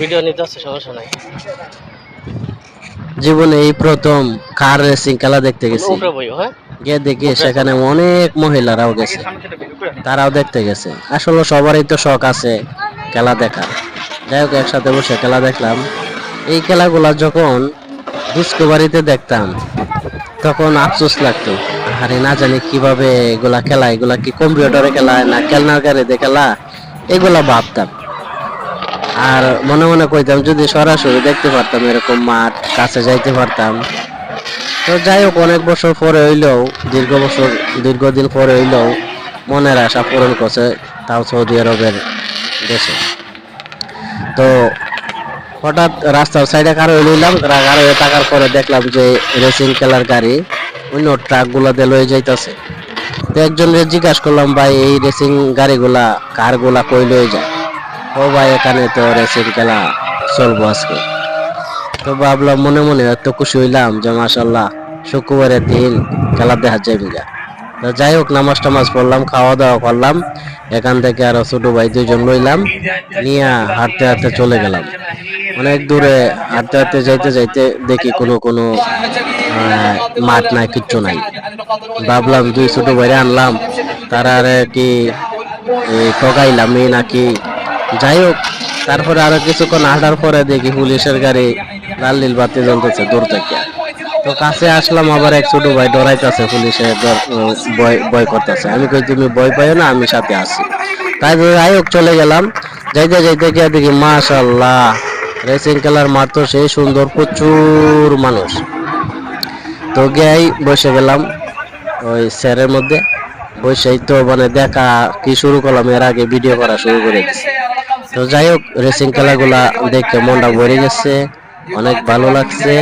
Video নিতে হচ্ছে সমস্যা নাই। জীবনে এই প্রথম কার রেসিং খেলা দেখতে গেছি। হ্যাঁ? গিয়ে দেখি সেখানে অনেক মহিলারাও গেছে। তারাও দেখতে গেছে। আসলে সবারই তো শখ আছে খেলা দেখার। যাই হোক একসাথে বসে খেলা দেখলাম। এই খেলাগুলা যখন ডিসকভারিতে দেখতাম তখন আফসোস লাগতো। আরে না জানি কীভাবে এগুলা খেলা এগুলা কি কম্পিউটারে খেলা না খেলনার গাড়িতে খেলা এগুলা ভাবতাম। আর মনে মনে কইতাম, যদি সরাসরি দেখতে পারতাম এরকম মাঠ, কাছে যাইতে পারতাম। তো যাই হোক, অনেক বছর পরে হইলেও, দীর্ঘ বছর, দীর্ঘদিন পরে হইলেও মনের আশা পূরণ করছে তাও সৌদি আরবের দেশে। তো হঠাৎ রাস্তার সাইডে কারও লইলাম কারও টাকার পরে দেখলাম যে রেসিং খেলার গাড়ি, অন্য ট্রাকগুলো দিয়ে লয়ে যাইতেছে। তো একজনের জিজ্ঞাসা করলাম, ভাই, এই রেসিং গাড়িগুলা, কারগুলা কই লয়ে যায় ও ভাই, এখানে তো রেসিং খেলা চলবো আজকে। তো ভাবলাম, মনে মনে এত খুশি হইলাম যে মাসাল্লাহ শুক্রবারের দিন খেলা দেখা যাবে গা। তো যাই হোক, নামাজ টামাজ পড়লাম, খাওয়া দাওয়া করলাম, এখান থেকে আরও ছোট ভাই দুইজন লইলাম নিয়ে হাঁটতে হাঁটতে চলে গেলাম। অনেক দূরে হাঁটতে হাঁটতে যাইতে যাইতে দেখি কোনো কোনো মাঠ নাই, কিচ্ছু নাই। ভাবলাম দুই ছোট ভাইরে আনলাম, তারা আর কি, এই ঠকাইলামই নাকি যাই হোক তারপরে আরও কিছুক্ষণ হাঁটার পরে দেখি পুলিশের গাড়ি লাল নীল বাতি জ্বলতেছে দূর থেকে। তো কাছে আসলাম, আবার এক ছোট ভাই ডরাইতেছে, পুলিশে ভয় করতেছে। আমি কই, তুমি ভয় পাইও না, আমি সাথে আছি। তাই যাই হোক, চলে গেলাম। যাইতে যাইতে গিয়ে দেখি মাশাল্লাহ রেসিং খেলার মাঠ তো সেই সুন্দর, প্রচুর মানুষ। তো গিয়েই বসে গেলাম ওই স্যারের মধ্যে। বসেই তো মানে দেখা কি শুরু করলাম, এর আগে ভিডিও করা শুরু করে দিছি। তো যাই হোক রেসিং খেলাগুলা দেখে মনটা ভরে গেছে, অনেক ভালো লাগছে,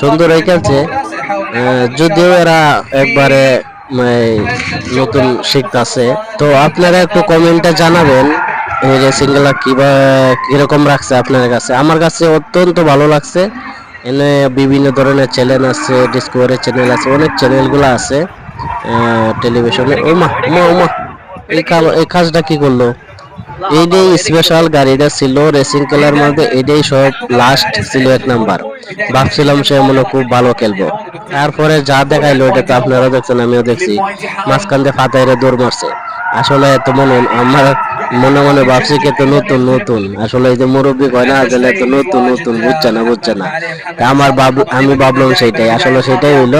সুন্দর হয়ে গেছে যদিও এরা একবারে নতুন শিখতেছে। তো আপনারা একটু কমেন্টে জানাবেন, এই রেসিং খেলা কিবা, কীরকম রাখছে আপনার কাছে? আমার কাছে অত্যন্ত ভালো লাগছে। এনে বিভিন্ন ধরনের চ্যানেল আছে ডিসকভারি চ্যানেল আছে, অনেক চ্যানেলগুলো আছে টেলিভিশনে ও মা মা ও মা এই কাল- এই কাজটা কি করল? এইটাই স্পেশাল গাড়িটা ছিল রেসিং খেলার মধ্যে এটাই সব লাস্ট ছিল এক নাম্বার ভাবছিলাম সে মনে খুব ভালো খেলব। তারপরে যা দেখাইলো এটা তো আপনারা দেখছেন, আমিও দেখছি। মাঝখান দিয়ে ফাতাইরে দৌড় মারছে। আসলে এত মনে আমার মনে মনে ভাবছি কি তো নতুন নতুন। আসলে এই যে মুরব্বী কয় না, আসলে এত নতুন নতুন, বুঝছে না বুঝছে না। তা আমার আমি ভাবলাম সেইটাই। আসলে সেটাই হইল,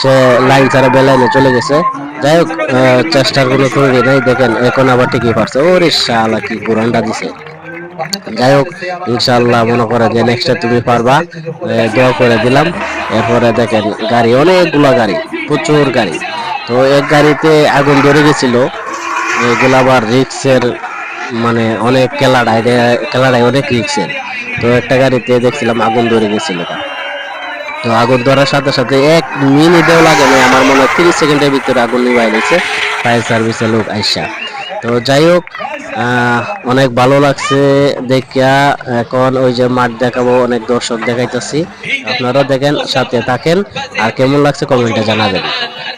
সে লাইন ছাড়া বেলাইনে চলে গেছে। যাই হোক কোনো ত্রুটি নাই দেখেন, এখন আবার ঠিকই পারছে। ওরে শালা, কি কোরআনটা দিছে। যাই হোক ইনশাল্লাহ মনে করে যে নেক্সটে তুমি পারবা। দোয়া করে দিলাম। এরপরে দেখেন, গাড়ি, অনেকগুলা গাড়ি, প্রচুর গাড়ি। তো এক গাড়িতে আগুন ধরে গেছিল। এগুলো আবার রিক্সের মানে অনেক কেলাড়ায় কেলাড়ায় অনেক রিক্সের তো একটা গাড়িতে দেখছিলাম আগুন ধরে গেছিল। তো আগুন ধরার সাথে সাথে এক মিনিটেও লাগে না আমার মনে হয় তিরিশ সেকেন্ডের ভিতরে আগুন নিভাই নিচ্ছে ফায়ার সার্ভিসের লোক আইসা। তো যাই হোক অনেক ভালো লাগছে দেখিয়া। এখন ওই যে মাঠ দেখাবো, অনেক দর্শক দেখাইতেছি। আপনারা দেখেন, সাথে থাকেন। আর কেমন লাগছে কমেন্টে জানাবেন।